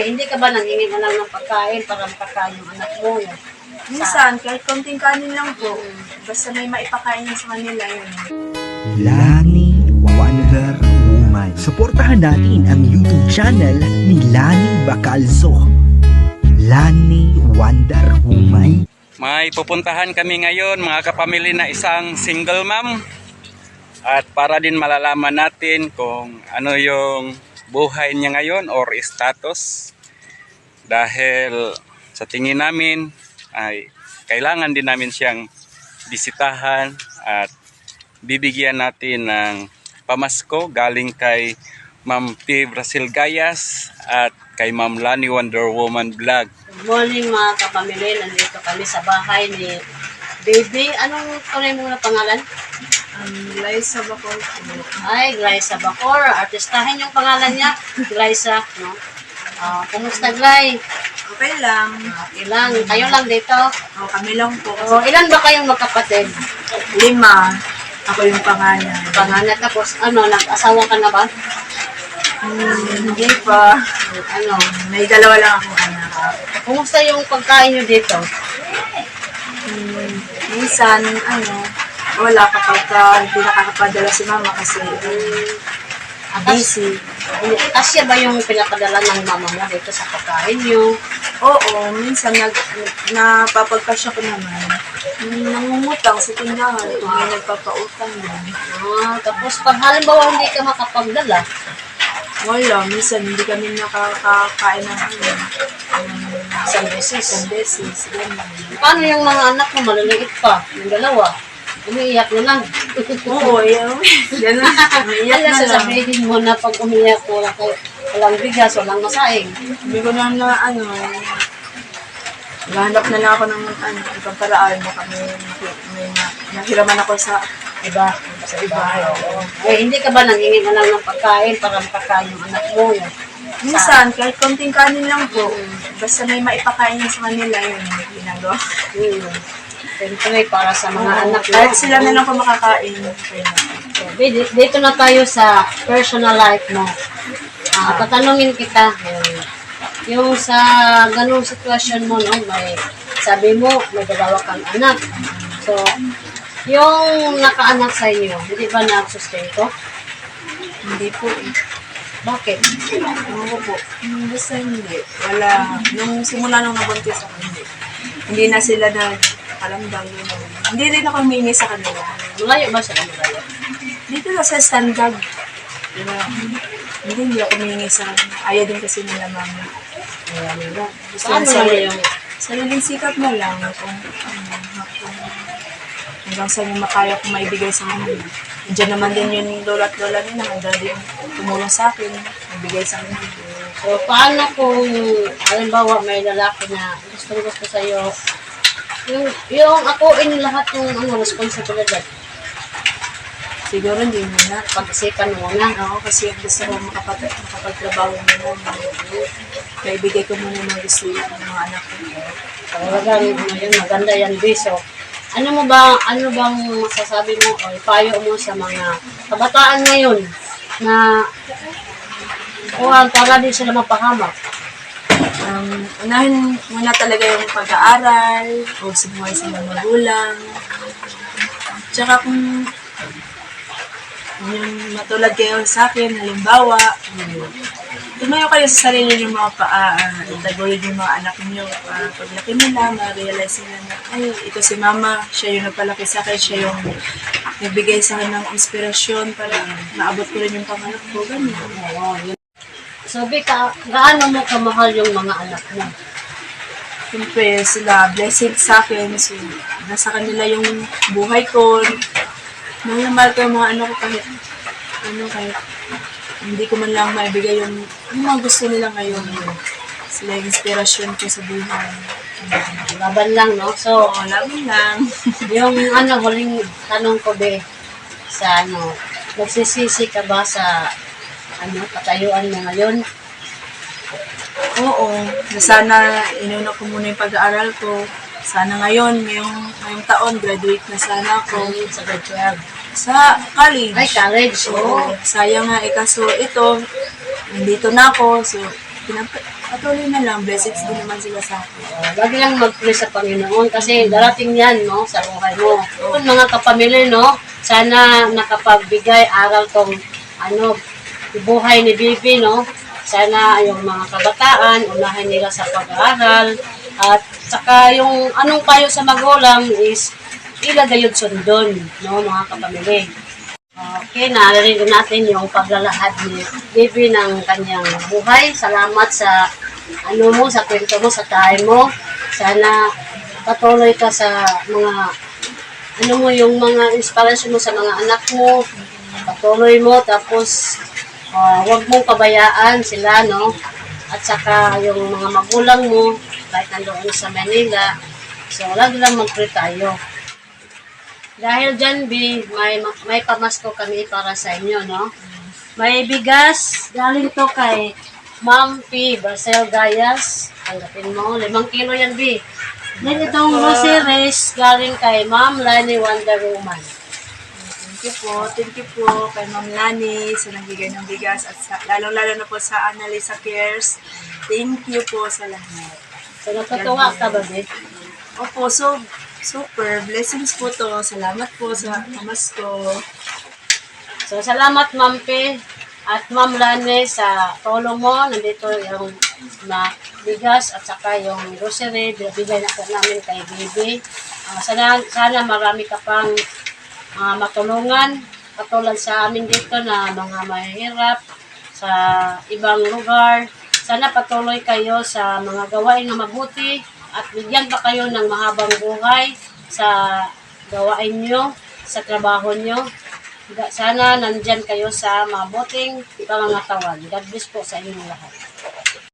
Eh, hindi ka ba nangingi na lang ng pagkain para makakain yung anak mo? Yun. Minsan, kahit konting kanin lang po. Basta may maipakain niya sa kanila yun. Lani Wonder Woman. Suportahan natin ang YouTube channel ni Lani Bacalzo. Lani Wonder Woman. May pupuntahan kami ngayon mga kapamilya na isang single mom at para din malalaman natin kung ano yung buhay niya ngayon or status dahil sa tingin namin ay kailangan din namin siyang bisitahan at bibigyan natin ng pamasko galing kay Ma'am T. Brasil Gayas at kay Ma'am Lani Wonder Woman Vlog. Good morning mga kapamilya. Nandito kami sa bahay ni Baby. Anong tunay mo na pangalan? Um, Liza Bacol po. Ay, Glyza Bacor. Artistahin yung pangalan niya. Glyza, no? Ah, kumusta, Gly? Okay lang. Ilan? Kayo lang dito? O, kami lang po. O, ilan ba kayong magkapatid? Lima. Ako yung pangalan. Pangalan tapos, ano, nag-asawa ka na ba? Hmm, hindi pa. Ano? May dalawa lang akong anak. Kumusta yung pagkain nyo dito? Minsan, ano, wala kapag ka hindi nakakapadala si mama kasi Atas, busy. asya ba yung pinapadala ng mama mo dito sa pagkain nyo? Oo, minsan nag, napapagkasya ko naman. Nangungutang sa tindahan kung may nagpapautang din. Ah, tapos pag halimbawa hindi ka makapagdala, Wala, minsan hindi kami nakakakain ng ano. Um, isang beses. isang beses, ganyan. Paano yung mga anak mo maliliit pa? Yung dalawa? Umiiyak na lang. Oo, yan. Yan na. Iyak Ano na lang. sasabihin mo na pag umiyak wala kayo, walang bigas, walang masaing. Sabi ko na na ano, Naghanap na lang ako ng ano, ibang paraan mo kami may na- nahiraman ako sa Diba? sa iba. Oo. Eh, hindi ka ba nangingi na lang ng pagkain para makakain yung anak mo? Yun. Minsan, kahit konting kanin lang po, basta may maipakain sa kanila yun, ginagawa. Hmm. Siyempre, para sa mga anak mo. Kahit sila na lang po makakain. Okay na. Okay, di- Dito na tayo sa personal life mo. Ah, tatanungin kita, eh, yung sa ganung sitwasyon mo, no, may, sabi mo, may dalawa kang anak. So, yung nakaanak sa inyo, hindi ba nagsustento? Hindi po eh. Bakit? Ano ko po? Hmm, Basta hindi. Wala. Nung simula nung nabuntis ako, hindi. Hindi na sila nagkalamdang yun. Hindi rin ako humingi sa kanila. Malayo ba sa kanila? Dito na sa standard. Diba? Hindi, hindi ako humingi sa kanila. Ayaw din kasi nila mama. Ayan, diba? Gusto Paano sa lang yung Sariling sikap na lang kung ano, kung hanggang saan yung makaya kong maibigay sa kanila. Diyan naman din yung lola at lola nila, handa din tumulong sa akin, maibigay sa kanila. So, paano kung, halimbawa, may lalaki na gusto gusto sa'yo, yung, yung akuin lahat ng ano, responsibilidad, Siguro hindi muna. pag-isipan mo na. Oo, kasi gusto ko makapag makapagtrabaho muna. Maibigay ko muna yung mga gusto ng mga anak ko. Talagang, yun, maganda yan, Biso. Ano mo ba, ano bang masasabi mo o ipayo mo sa mga kabataan ngayon na kuha para din sila mapahamak? Um, unahin muna talaga yung pag-aaral, o sumuhay sa mga magulang. Tsaka kung yung matulad kayo sa akin, halimbawa, tumayo kayo sa sarili ng mga paa, uh, itaguyod yung mga anak niyo. Uh, pag laki nila, ma-realize nila na, ay, ito si mama, siya yung nagpalaki sa akin, siya yung nagbigay sa akin ng inspirasyon para maabot ko rin yung pangarap ko. Ganun. Sabi ka, gaano mo kamahal yung mga anak mo? Siyempre, sila blessing sa akin. So, nasa kanila yung buhay ko. Mahal na mahal ko yung mga anak ko kahit, ano, kahit hindi ko man lang maibigay yung, yung mga gusto nila ngayon. Sila yung inspirasyon ko sa buhay. Laban lang, no? So, Oo, laban lang. yung ano, huling tanong ko, be, sa ano, nagsisisi ka ba sa ano, katayuan mo ngayon? Oo, na sana inuna ko muna yung pag-aaral ko. Sana ngayon, ngayong, ngayong taon, graduate na sana ako sa grade 12. sa college. Ay, college, Oo, oo. sayang nga eh. Kaso ito, nandito na ako. So, pinap- patuloy na lang. Blessings din naman sila sa akin. Uh, lagi lang mag-pray sa Panginoon kasi darating yan, no, sa buhay mo. Kung mga kapamilya, no, sana nakapagbigay aral tong, ano, buhay ni Bibi, no. Sana yung mga kabataan, unahin nila sa pag-aaral. At saka yung anong payo sa magulang is ilagay yung sundon, no, mga kapamilya. Okay, narinig natin yung paglalahad ni Bibi ng kanyang buhay. Salamat sa ano mo, sa kwento mo, sa time mo. Sana patuloy ka sa mga ano mo, yung mga inspiration mo sa mga anak mo. Patuloy mo, tapos ah, huwag mong pabayaan sila, no? At saka yung mga magulang mo, kahit nandoon sa Manila. So, lagi lang mag-pray tayo. Dahil dyan, B, may, may pamasko kami para sa inyo, no? May bigas, galing to kay Ma'am P. Basel Gayas. Tanggapin mo, limang kilo yan, B. Then itong groceries, galing kay Ma'am Lani Wonder Woman. Thank you po. Thank you po kay Ma'am Lani sa nagbigay ng bigas at lalong-lalo na po sa Annalisa Cares. Thank you po sa lahat. So, natutuwa ka ba, B? Opo, so, super. Blessings po to. Salamat po sa pamasko. So, salamat, Ma'am P. At Ma'am Lani sa tulong mo. Nandito yung na bigas at saka yung grocery. Binibigay na po namin kay Bibi. Ah, sana, sana marami ka pang ah, matulungan. Katulad sa amin dito na mga mahirap sa ibang lugar. Sana patuloy kayo sa mga gawain na mabuti at bigyan pa kayo ng mahabang buhay sa gawain nyo, sa trabaho nyo. Sana nandyan kayo sa mabuting pangangatawan. God bless po sa inyong lahat.